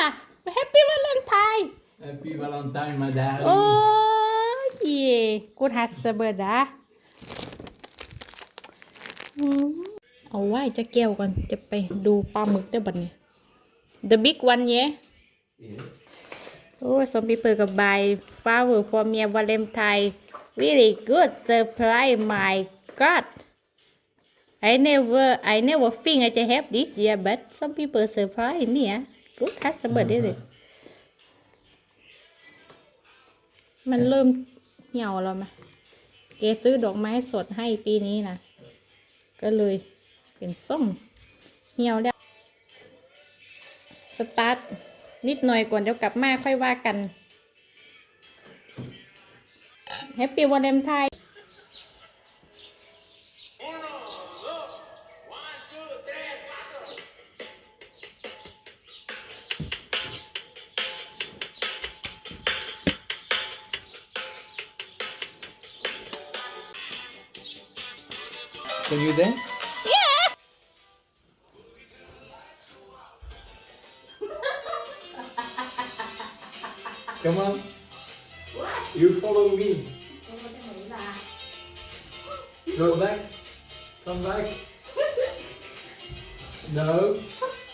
ล่ะแฮปปี้วันเลนไทน์ Happy Valentine, my darling. โอ้ยเย่กูทัสเบิดอะอืมเอาไว้จะแก้วก่อนจะไปดูปลาหมึกได้บัดนี้ the big one yeah Yeah. โอ้ย some people ก็ buy flower for me Valentine really good surprise my god I never I never think I จะ have this year but some people surprise me อะ good husband ได้เลยมันเริ่มเหี่ยวแล้วไหมเกซื้อดอกไม้สดให้ปีนี้นะก็เลยเป็นส้มเหี่ยวแล้ว สตาร์ทนิดหน่อยก่อนเดี๋ยวกลับมาค่อยว่ากันแฮปปี้วันเลนไทน์ Can you dance? Yeah. Come on. What? You follow me. Go back. Come back. No.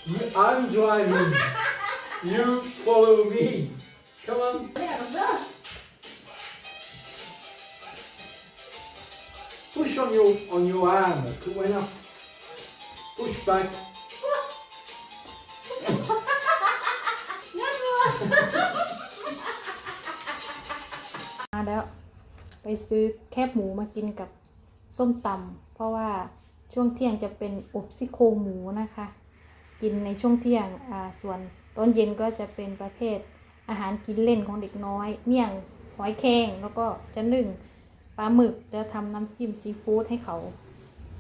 You, I'm driving. You follow me. Come on. Push on your on your arm. Come on up. Push back. มาแล้วไปซื้อแคบหมูมากินกับส้มตำเพราะว่าช่วงเที่ยงจะเป็นอบซี่โครงหมูนะคะ กินในช่วงเที่ยงอ่าส่วนตอนเย็นก็จะเป็นประเภทอาหารกินเล่นของเด็กน้อย เมี่ยงหอยแครงแล้วก็จะนึ่ง ปลาหมึกจะทำน้ำจิ้มซีฟู้ดให้เขา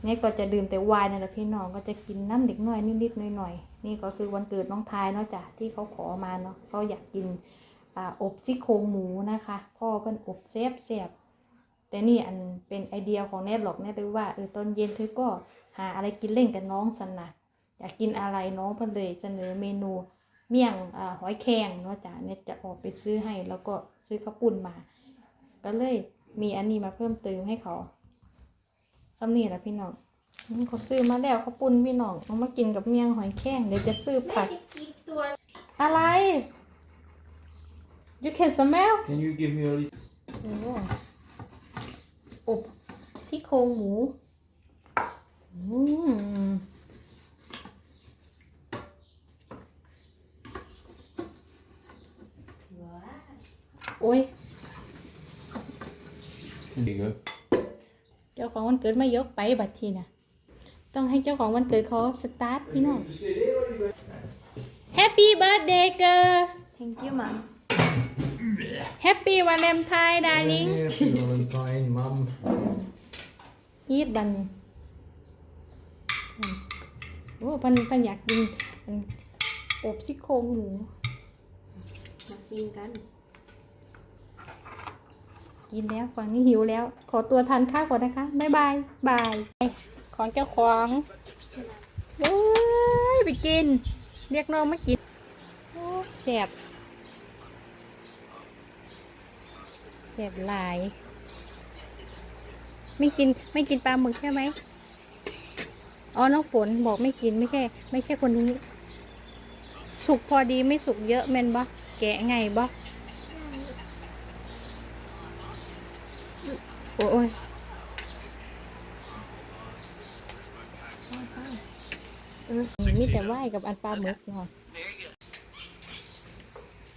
นี่ก็จะดื่มแต่วน์นั่นแหละพี่น้องก็จะกินน้ำเด็กน้อยนิดๆหน่อยๆนี่ก็คือวันเกิดน้องทายเนาะจ้ะที่เขาขอมาเนาะเขาอยากกินอบซี่โครงหมูนะคะ พ่อเพิ่นอบแซ่บแซ่บๆแต่นี่อันเป็นไอเดียของแนทหรอกแนทเลยว่าเออตอนเย็นเธอก็หาอะไรกินเล่นกับน้องสันนะอยากกินอะไรน้องเพิ่นเลยเสนอเมนูเมี่ยงอหอยแครงเนาะจ้ะเนทจะออกไปซื้อให้แล้วก็ซื้อข้าวปุ้นมา ก็เลย มีอันนี้มาเพิ่มเติมให้เขาซ้ำนี่แหละพี่น้องอืมเขาซื้อมาแล้วเขาปุ่นพี่น้องเอามากินกับเมี่ยงหอยแครงเดี๋ยวจะซื้อผักอะไร you can smell Can you give me a little? โอ้อบซี่โครงหมูอืม โอ้ย There you go. เจ้าของวันเกิดไม่ยกไปบัดทีนะต้องให้เจ้าของวันเกิดเขาสตาร์ทพี่น้อง Happy birthday girl Thank you, mom. Happy Valentine darling Happy Valentine, mum. ยีดบันโอ้พันพันอยากกินอันอบซี่โครงหมูมาซิมกัน กินแล้วฝั่งนี้หิวแล้ว ขอตัวทานข้าวก่อนนะคะบ๊ายบายบาย ของเจ้าของเว้ยไปกิน เรียกน้องมากินโอ้แสบแสบหลาย ไม่กินไม่กินปลาหมึกใช่ไหมอ๋อน้องฝนบอกไม่กินไม่ใช่ ไม่ใช่คนนี้ สุกพอดีไม่สุกเยอะแม่นบ่แกะไงบ่ โอ้ยเออมีแต่ไหวกับอันปลาหมึกเนาะ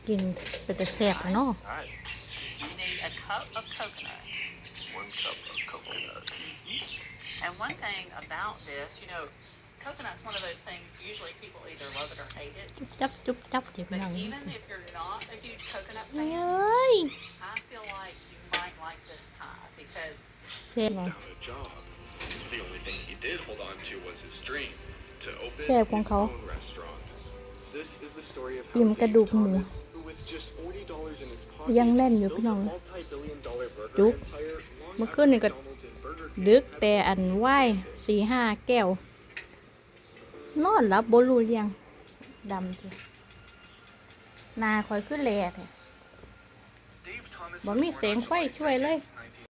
กินเป็นแต่แสบอะเนาะ Alright. You need a cup of coconut. One cup of coconut. And one thing about this, you know, coconut's one of those things usually people either love it or hate it. จุ๊บจับจุ๊บจับเดี๋ยว But หนัง even if you're not a huge coconut เฮ้ fan, ย I feel like you might like this pie because แสบเนาะ down a job. The only thing he did hold on to was his dream to open แซ่บของ his เขา own restaurant. This is the story of อิ่ม how กระดูก Dave หมู Thomas, who with just $40 in his pocket, ยังแน่นอยู่ built พี่น้อง a multi-billion dollar burger จุ๊บ empire long เมื่อ after คืนนี่ก็ McDonald's and Burger King ดึก had แต่อันไหวสี่ห้าแก้ว นอนหลับบรูเรียงดำจ้ะหนาคอยขึ้นแลแท้ Dave Thomas บ่ was มี born เสียง on ไฟ July ช่วยเลย 2nd,